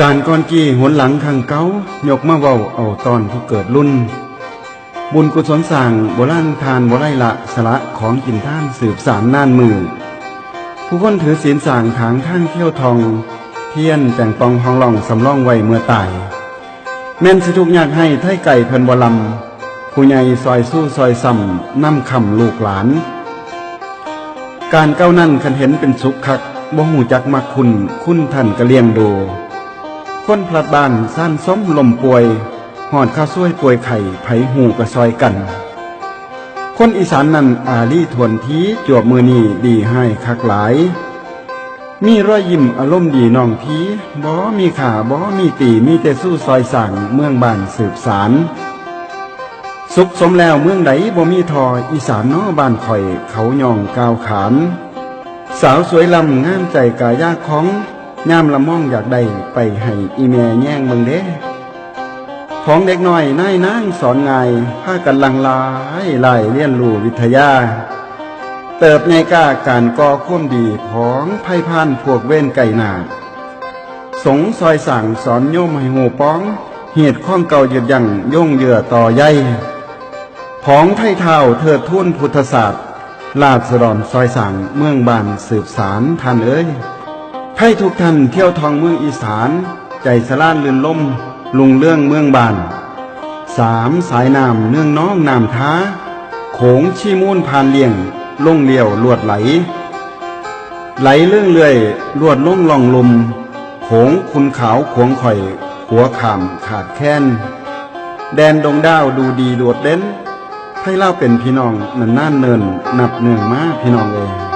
การก่อนกี้หนหลังข้างเก้ายกมาเว้าเอาตอนที่เกิดรุ่น บุญกุศลสร้างโบราณทานโบไรละสละของกินท่านสืบสารน่านมือ ผู้คนถือศีลสร้างทางทางเที่ยวทอง เทียนแต่งปองห้องล่องสำร่องไว้เมื่อตาย แม่นสิทุกอยากให้ไทยไก่เพิ่นบลำผู้ใหญ่ซอยสู้ซอยซ้ำนำคำลูกหลาน การเก้านั่นคันเห็นเป็นสุขคักบ่หูจักมักคุณคุณท่านกะเลียงดู คนพลัดบ้านซ่านซ้อมลมป่วยหอดข้าวซ้วยป่วยไข่ไผหูกระซอยกัน คนอีสานนั่นอาลี่ทวนทีจวบมือนีดีให้คักหลาย มีรอยยิ้มอารมณ์ดีน้องพีบ่มีขาบ่มีตีมีแต่สู้ซอยสั่งเมืองบ้านสืบสารสุขสมแล้วเมืองใดบ่มีทออีสานนอบ้านข่อยเขาย่องกาวขาน สาวสวยลำงามใจกายากของ งามละม่องอยากได้ไปให้อีแม่แย่งเบิงเด้ของเด็กน้อยนายนางสอนง่ายพากันลังลายไล่เรียนรู้วิทยา เติบในกล้าการก่อข้มดีของไพ่พานพวกเว้นไก่หนา สงซอยสั่งสอนโยมให้หูป้อง เหตุข้องเก่าหยุดยังย่งเหยื่อต่อใยของไทยเท่าเทิดทุ่นพุทธศาสตร์ลาดสรอนซอยสั่งเมืองบานสืบสารท่านเอ้ย ให้ทุกท่านเที่ยวทองเมืองอีสาน ใจสลานลื่นล่ม ลุงเรื่องเมืองบานสามสายน้ำเนื่องน้องน้ำท้า โขงชีมูนผ่านเลี่ยงลงเลี้ยวลวดไหล ไหลเรื่องเลื่อยลวดล่องล่องลมโขงคุณขาวขวงข่อย หัวขามขาดแค้น แดนดงดาวดูดีโดดเด่นให้เล่าเป็นพี่น้องนันน่านเนินนับเนืองมาพี่น้องเอย